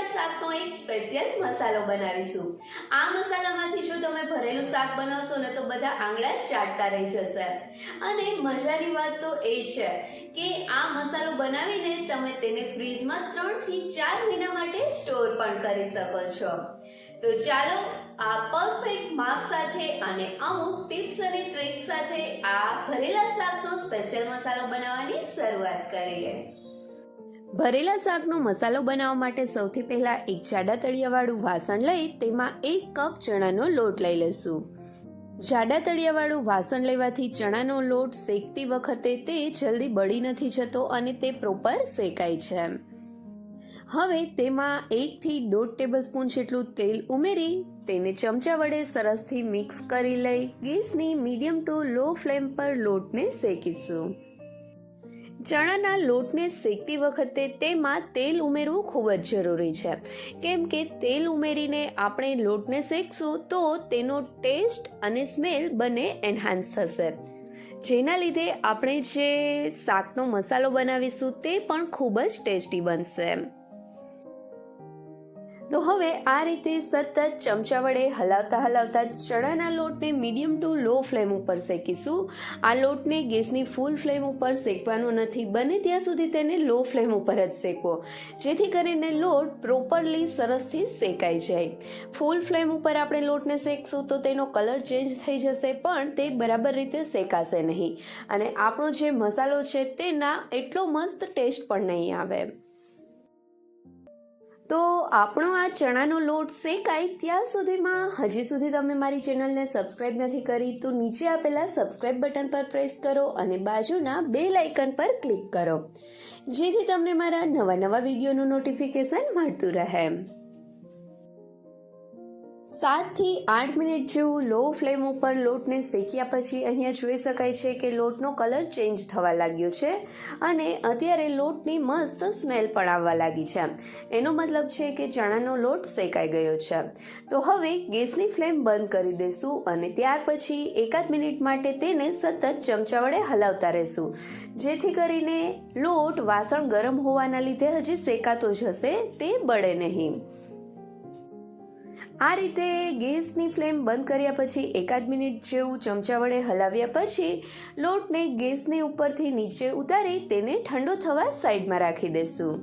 ભરેલા શાકનો એક સ્પેશિયલ મસાલો બનાવીશું. આ મસાલામાંથી જો તમે ભરેલું શાક બનાવશો ને તો બધા આંગળા ચાટતા રહી જશે. અને મજાની વાત તો એ છે કે આ મસાલો બનાવીને તમે તેને ફ્રીજમાં ત્રણથી ચાર મહિના માટે સ્ટોર પણ કરી શકો છો. તો ચાલો આ પરફેક્ટ માપ સાથે અને અમુક ટિપ્સ અને ટ્રિક્સ સાથે આ ભરેલા શાકનો સ્પેશિયલ મસાલો બનાવવાની શરૂઆત કરીએ. ભરેલા શાકનો મસાલો બનાવવા માટે સૌથી પહેલાં એક જાડા તળિયાવાળું વાસણ લઈ તેમાં એક કપ ચણાનો લોટ લઈ લઈશું. જાડા તળિયાવાળું વાસણ લેવાથી ચણાનો લોટ શેકતી વખતે તે જલ્દી બળી નથી જતો અને તે પ્રોપર શેકાય છે. હવે તેમાં એકથી દોઢ ટેબલ સ્પૂન જેટલું તેલ ઉમેરી તેને ચમચા વડે સરસથી મિક્સ કરી લઈ ગેસની મીડિયમ ટુ લો ફ્લેમ પર લોટને શેકીશું. ચણાના લોટને શેકતી વખતે તેમાં તેલ ઉમેરવું ખૂબ જ જરૂરી છે. કેમ કે તેલ ઉમેરીને આપણે લોટને શેકશું તો તેનો ટેસ્ટ અને સ્મેલ બંને એન્હાન્સ થશે. જેના લીધે આપણે જે શાકનો મસાલો બનાવીશું તે પણ ખૂબ જ ટેસ્ટી બનશે. તો હવે આ રીતે સતત ચમચા વડે હલાવતા હલાવતા ચણાના લોટને મીડિયમ ટુ લો ફ્લેમ ઉપર શેકીશું. આ લોટને ગેસની ફૂલ ફ્લેમ ઉપર શેકવાનો નથી. બને ત્યાં સુધી તેને લો ફ્લેમ ઉપર જ શેકવો જેથી કરીને લોટ પ્રોપરલી સરસથી શેકાઈ જાય. ફૂલ ફ્લેમ ઉપર આપણે લોટને શેકશું તો તેનો કલર ચેન્જ થઈ જશે, પણ તે બરાબર રીતે શેકાશે નહીં. અને આપણો જે મસાલો છે તેના એટલો મસ્ત ટેસ્ટ પણ નહીં આવે. તો આપણો આ ચણાનો લોટ શેકાય ત્યાં સુધીમાં? હજી સુધી તમે મારી ચેનલને સબસ્ક્રાઈબ નથી કરી તો નીચે આપેલા સબસ્ક્રાઈબ બટન પર પ્રેસ કરો અને બાજુના બે લાઇકન પર ક્લિક કરો. જેથી તમને મારા નવા નવા વિડીયોનું નોટિફિકેશન મળતું રહે. સાતથી આઠ મિનિટ જેવું લો ફ્લેમ ઉપર લોટને શેક્યા પછી અહીંયા જોઈ શકાય છે કે લોટનો કલર ચેન્જ થવા લાગ્યો છે અને અત્યારે લોટની મસ્ત સ્મેલ પણ આવવા લાગી છે. એનો મતલબ છે કે ચણાનો લોટ શેકાઈ ગયો છે. તો હવે ગેસની ફ્લેમ બંધ કરી દઈશું અને ત્યાર પછી એકાદ મિનિટ માટે તેને સતત ચમચા વડે હલાવતા રહેશું. જેથી કરીને લોટ વાસણ ગરમ હોવાના લીધે હજી શેકાતો જ હશે તે બળે નહીં. આ રીતે ગેસની ફ્લેમ બંધ કર્યા પછી એકાદ મિનિટ જેવું ચમચા વડે હલાવ્યા પછી લોટને ગેસની ઉપરથી નીચે ઉતારી તેને ઠંડો થવા સાઈડમાં રાખી દઈશું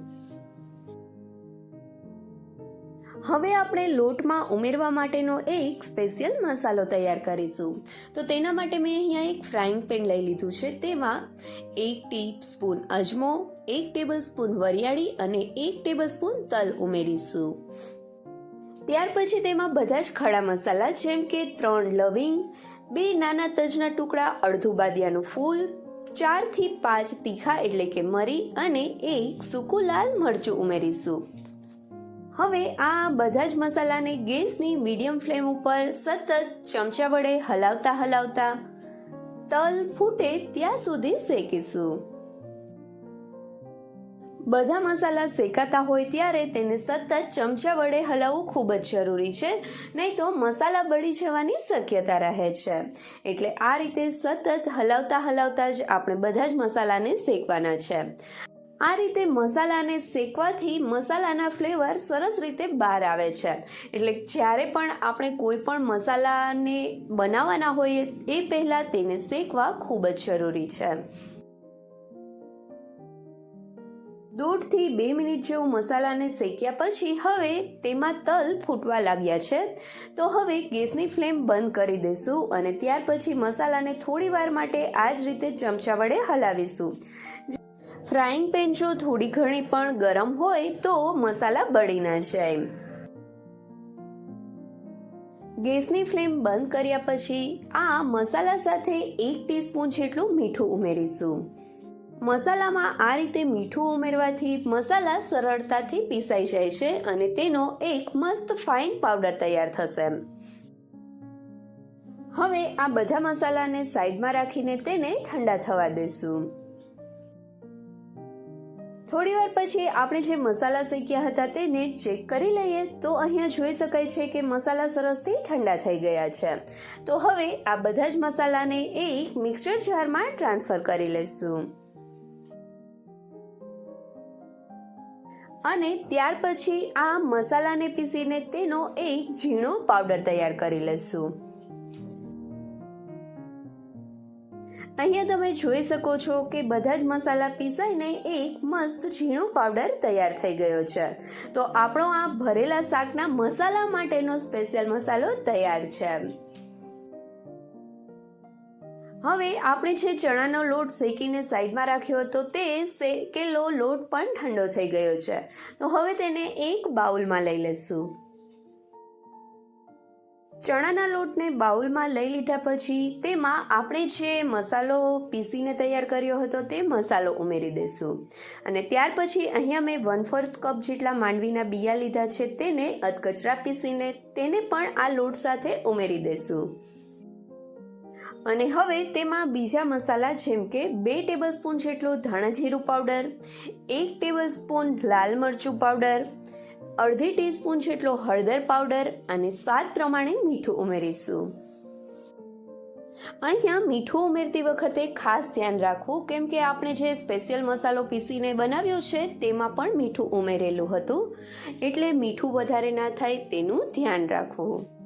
હવે આપણે લોટમાં ઉમેરવા માટેનો એક સ્પેશિયલ મસાલો તૈયાર કરીશું. તો તેના માટે મેં અહીંયા એક ફ્રાઈંગ પેન લઈ લીધું છે. તેમાં એક ટીસ્પૂન અજમો, એક ટેબલ સ્પૂન વરિયાળી અને એક ટેબલ સ્પૂન તલ ઉમેરીશું. ત્યાર પછી તેમાં બધા જ ખડા મસાલા, જેમ કે ત્રણ લવિંગ, બે નાના તજના ટુકડા, અડધું બાદિયાનું ફૂલ, ચારથી પાંચ તીખા એટલે કે મરી અને એક સૂકું લાલ મરચું ઉમેરીશું. હવે આ બધા જ મસાલાને ગેસની મીડિયમ ફ્લેમ ઉપર સતત ચમચા વડે હલાવતા હલાવતા તલ ફૂટે ત્યાં સુધી શેકીશું. બધા મસાલા શેકાતા હોય ત્યારે તેને સતત ચમચા વડે હલાવવું ખૂબ જ જરૂરી છે. નહીં તો મસાલા બળી જવાની શક્યતા રહે છે. એટલે આ રીતે સતત હલાવતા હલાવતા જ આપણે બધા જ મસાલાને શેકવાના છે. આ રીતે મસાલાને શેકવાથી મસાલાના ફ્લેવર સરસ રીતે બહાર આવે છે. એટલે જ્યારે પણ આપણે કોઈ પણ મસાલાને બનાવવાના હોઈએ એ પહેલાં તેને શેકવા ખૂબ જ જરૂરી છે. દોઢથી બે મિનિટ જેવું મસાલાને શેક્યા પછી હવે તેમાં તલ ફૂટવા લાગ્યા છે. તો હવે ગેસની ફ્લેમ બંધ કરી દઈશું અને ત્યાર પછી મસાલાને થોડી વાર માટે આ જ રીતે ચમચા વડે હલાવીશું. ફ્રાઈંગ પેન જો થોડી ઘણી પણ ગરમ હોય તો મસાલા બળી ના જાય. ગેસની ફ્લેમ બંધ કર્યા પછી આ મસાલા સાથે એક ટીસ્પૂન જેટલું મીઠું ઉમેરીશું. મસાલામાં આ રીતે મીઠું ઉમેરવાથી મસાલા સરળતાથી પીસાઈ જાય છે અને તેનો એક મસ્ત ફાઇન પાવડર તૈયાર થશે. હવે આ બધા મસાલાને સાઈડમાં રાખીને તેને ઠંડા થવા દઈશું. થોડી વાર પછી આપણે જે મસાલા શેક્યા હતા તેને ચેક કરી લઈએ તો અહીંયા જોઈ શકાય છે કે મસાલા સરસથી ઠંડા થઈ ગયા છે. તો હવે આ બધા જ મસાલાને એક મિક્સર જારમાં ટ્રાન્સફર કરી લઈશું. અને ત્યાર પછી આ મસાલાને પીસીને તેનો એક ઝીણો પાવડર તૈયાર કરી લેશું. અહીંયા તમે જોઈ શકો છો કે બધા જ મસાલા પીસાઈને એક મસ્ત ઝીણો પાવડર તૈયાર થઈ ગયો છે. તો આપણો આ ભરેલા શાકના મસાલા માટેનો સ્પેશિયલ મસાલો તૈયાર છે. હવે આપણે જે ચણાનો લોટ શેકીને સાઈડમાં રાખ્યો હતો તે શેકેલો લોટ પણ ઠંડો થઈ ગયો છે. તો હવે તેને એક બાઉલમાં લઈ લેશું. ચણાના લોટને બાઉલમાં લઈ લીધા પછી તેમાં આપણે જે મસાલો પીસીને તૈયાર કર્યો હતો તે મસાલો ઉમેરી દઈશું અને ત્યાર પછી અહીંયા મેં વન ફોર્થ કપ જેટલા માંડવીના બિયા લીધા છે તેને અધકચરા પીસીને તેને પણ આ લોટ સાથે ઉમેરી દઈશું અને હવે તેમાં બીજા મસાલા જેમ કે બે ટેબલ સ્પૂન જેટલો ધાણા જીરું પાવડર એક ટેબલ સ્પૂન લાલ મરચું પાવડર અડધી ટીસ્પૂન જેટલો હળદર પાવડર અને સ્વાદ પ્રમાણે મીઠું ઉમેરીશું. અહીંયા મીઠું ઉમેરતી વખતે ખાસ ધ્યાન રાખવું, કેમ કે આપણે જે સ્પેશિયલ મસાલો પીસીને બનાવ્યો છે, તેમાં પણ મીઠું ઉમેરેલું હતું. એટલે મીઠું વધારે ના થાય તેનું ધ્યાન રાખવું.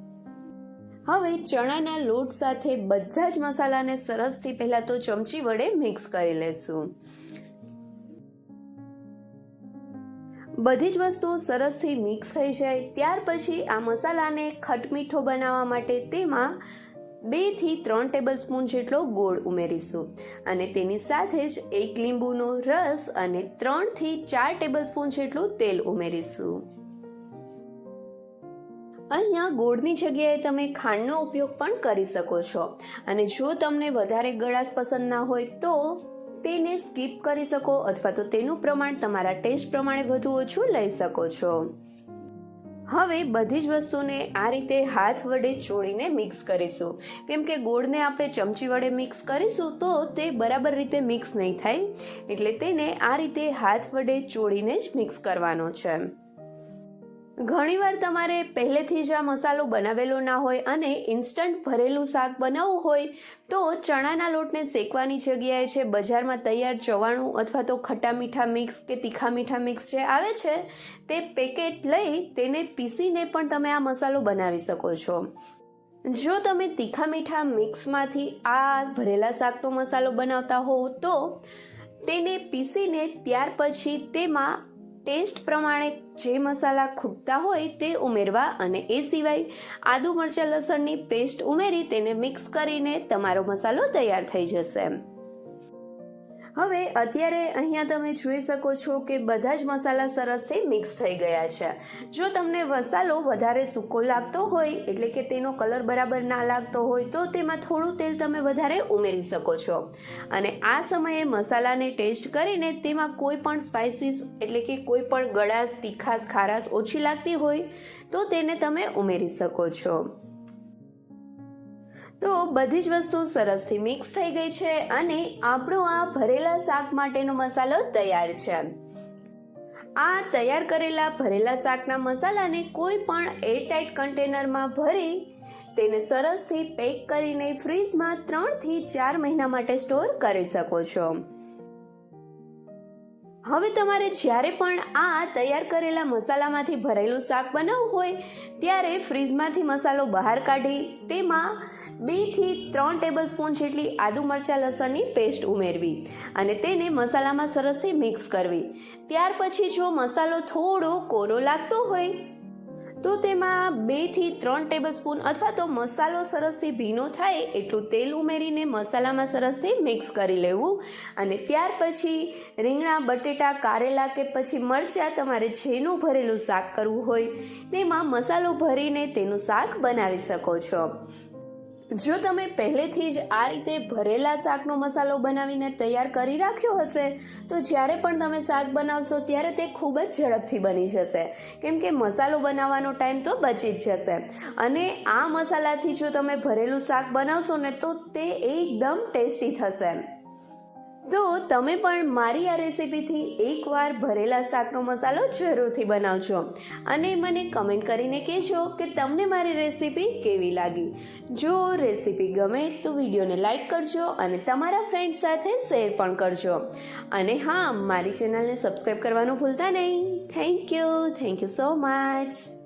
હવે ચણાના લોટ સાથે બધા જ મસાલાને સરસથી પહેલાં તો ચમચી વડે મિક્સ કરી લેશું. બધી જ વસ્તુઓ સરસથી મિક્સ થઈ જાય, ત્યાર પછી આ મસાલાને ખટમીઠો બનાવવા માટે તેમાં બેથી ત્રણ ટેબલ સ્પૂન જેટલો ગોળ ઉમેરીશું. અને તેની સાથે જ એક લીંબુનો રસ અને ત્રણથી ચાર ટેબલ સ્પૂન જેટલું તેલ ઉમેરીશું. અહીંયા ગોળની જગ્યાએ તમે ખાંડનો ઉપયોગ પણ કરી શકો છો. અને જો તમને વધારે ગળાશ પસંદ ના હોય તો તેને સ્કીપ કરી શકો અથવા તો તેનું પ્રમાણ તમારા ટેસ્ટ પ્રમાણે વધુ ઓછું લઈ શકો છો. હવે બધી જ વસ્તુને આ રીતે હાથ વડે ચોળીને મિક્સ કરીશું. કેમ કે ગોળને આપણે ચમચી વડે મિક્સ કરીશું તો તે બરાબર રીતે મિક્સ નહીં થાય. એટલે તેને આ રીતે હાથ વડે ચોળીને જ મિક્સ કરવાનો છે. ઘણીવાર તમારે પહેલેથી જ આ મસાલો બનાવેલો ના હોય અને ઇન્સ્ટન્ટ ભરેલું શાક બનાવવું હોય તો ચણાના લોટને શેકવાની જગ્યાએ છે, બજારમાં તૈયાર ચવાણું અથવા તો ખટ્ટા મીઠા મિક્સ કે તીખા મીઠા મિક્સ જે આવે છે, તે પેકેટ લઈ તેને પીસીને પણ તમે આ મસાલો બનાવી શકો છો. જો તમે તીખા મીઠા મિક્સમાંથી આ ભરેલા શાકનો મસાલો બનાવતા હોવ તો તેને પીસીને ત્યાર પછી તેમાં ટેસ્ટ પ્રમાણે જે મસાલા ખૂટતા હોય તે ઉમેરવા અને એ સિવાય આદુ મરચાં લસણની પેસ્ટ ઉમેરી તેને મિક્સ કરીને તમારો મસાલો તૈયાર થઈ જશે. હવે અત્યારે અહીંયા તમે જોઈ શકો છો કે બધા જ મસાલા સરસથી મિક્સ થઈ ગયા છે. જો તમને મસાલો વધારે સૂકો લાગતો હોય, એટલે કે તેનો કલર બરાબર ના લાગતો હોય, તો તેમાં થોડું તેલ તમે વધારે ઉમેરી શકો છો. અને આ સમયે મસાલાને ટેસ્ટ કરીને તેમાં કોઈ પણ સ્પાઇસીસ એટલે કે કોઈ પણ ગળાશ, તીખાશ, ખારાશ ઓછી લાગતી હોય, તો તેને તમે ઉમેરી શકો છો. તો બધી જ વસ્તુ સરસથી મિક્સ થઈ ગઈ છે અને આપણો આ ભરેલા શાક માટેનો મસાલો તૈયાર છે. આ તૈયાર કરેલા ભરેલા શાકના મસાલાને કોઈ પણ એરટાઇટ કન્ટેનરમાં ભરી તેને સરસથી પેક કરીને ફ્રીજમાં ત્રણથી ચાર મહિના માટે સ્ટોર કરી શકો છો. હવે તમારે જ્યારે પણ આ તૈયાર કરેલા મસાલામાંથી ભરેલું શાક બનાવવું હોય, ત્યારે ફ્રીજમાંથી મસાલો બહાર કાઢી તેમાં બેથી ત્રણ ટેબલ સ્પૂન જેટલી આદુ મરચાં લસણની પેસ્ટ ઉમેરવી અને તેને મસાલામાં સરસથી મિક્સ કરવી. ત્યાર પછી જો મસાલો થોડો કોરો લાગતો હોય, તો તેમાં બેથી ત્રણ ટેબલ સ્પૂન અથવા તો મસાલો સરસથી ભીનો થાય એટલું તેલ ઉમેરીને મસાલામાં સરસથી મિક્સ કરી લેવું. અને ત્યાર પછી રીંગણા, બટેટા, કારેલા કે પછી મરચાં તમારે જેનું ભરેલું શાક કરવું હોય, તેમાં મસાલો ભરીને તેનું શાક બનાવી શકો છો. જો તમે પહેલેથી જ આ રીતે ભરેલા શાકનો મસાલો બનાવીને તૈયાર કરી રાખ્યો હશે, તો જ્યારે પણ તમે શાક બનાવશો ત્યારે તે ખૂબ જ ઝડપથી બની જશે. કેમ કે મસાલો બનાવવાનો ટાઈમ તો બચી જ જશે. અને આ મસાલાથી જો તમે ભરેલું શાક બનાવશો ને, તો તે એકદમ ટેસ્ટી થશે. તો તમે પણ મારી આ રેસીપીથી એકવાર ભરેલા શાકનો મસાલો જરૂરથી બનાવજો. અને મને કમેન્ટ કરીને કહેજો કે તમને મારી રેસીપી કેવી લાગી. જો રેસીપી ગમે તો વિડીયોને લાઈક કરજો અને તમારા ફ્રેન્ડ સાથે શેર પણ કરજો. અને હા, મારી ચેનલને સબસ્ક્રાઈબ કરવાનું ભૂલતા નહીં. Thank you. Thank you so much.